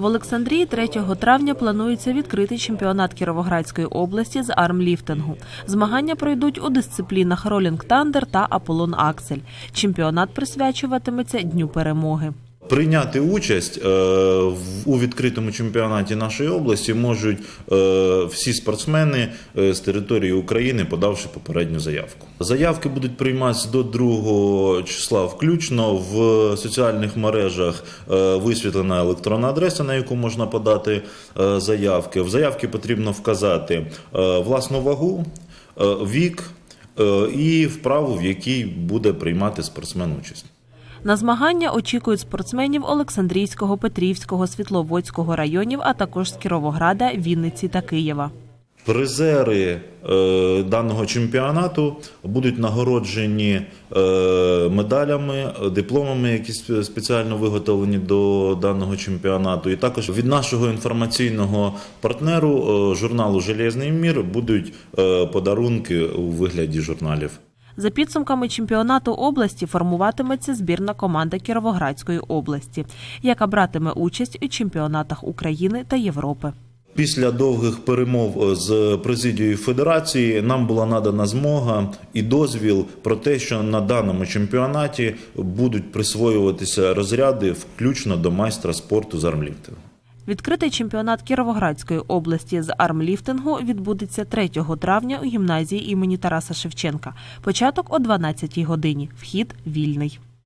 В Олександрії 3 травня планується відкрити чемпіонат Кіровоградської області з армліфтингу. Змагання пройдуть у дисциплінах Ролінг Тандер та Аполлон Аксель. Чемпіонат присвячуватиметься Дню перемоги. Прийняти участь е, у відкритому чемпіонаті нашої області можуть е, всі спортсмени е, з території України, подавши попередню заявку. Заявки будуть прийматися до 2 числа включно. В соціальних мережах висвітлена електронна адреса, на яку можна подати заявки. В заявки потрібно вказати власну вагу, вік і вправу, в якій буде приймати спортсмен участь. На змагання очікують спортсменів Олександрійського, Петрівського, Світловодського районів, а також з Кіровограда, Вінниці та Києва. Призери е, даного чемпіонату будуть нагороджені е, медалями, дипломами, які спеціально виготовлені до даного чемпіонату. І також від нашого інформаційного партнеру е, журналу Железний мір будуть подарунки у вигляді журналів. За підсумками чемпіонату області формуватиметься збірна команда Кіровоградської області, яка братиме участь у чемпіонатах України та Європи. Після довгих перемов з президією федерації нам була надана змога і дозвіл про те, що на даному чемпіонаті будуть присвоюватися розряди, включно до майстра спорту з армліфтингу. Відкритий чемпіонат Кіровоградської області з армліфтингу відбудеться 3 травня у гімназії імені Тараса Шевченка. Початок о 12 годині. Вхід вільний.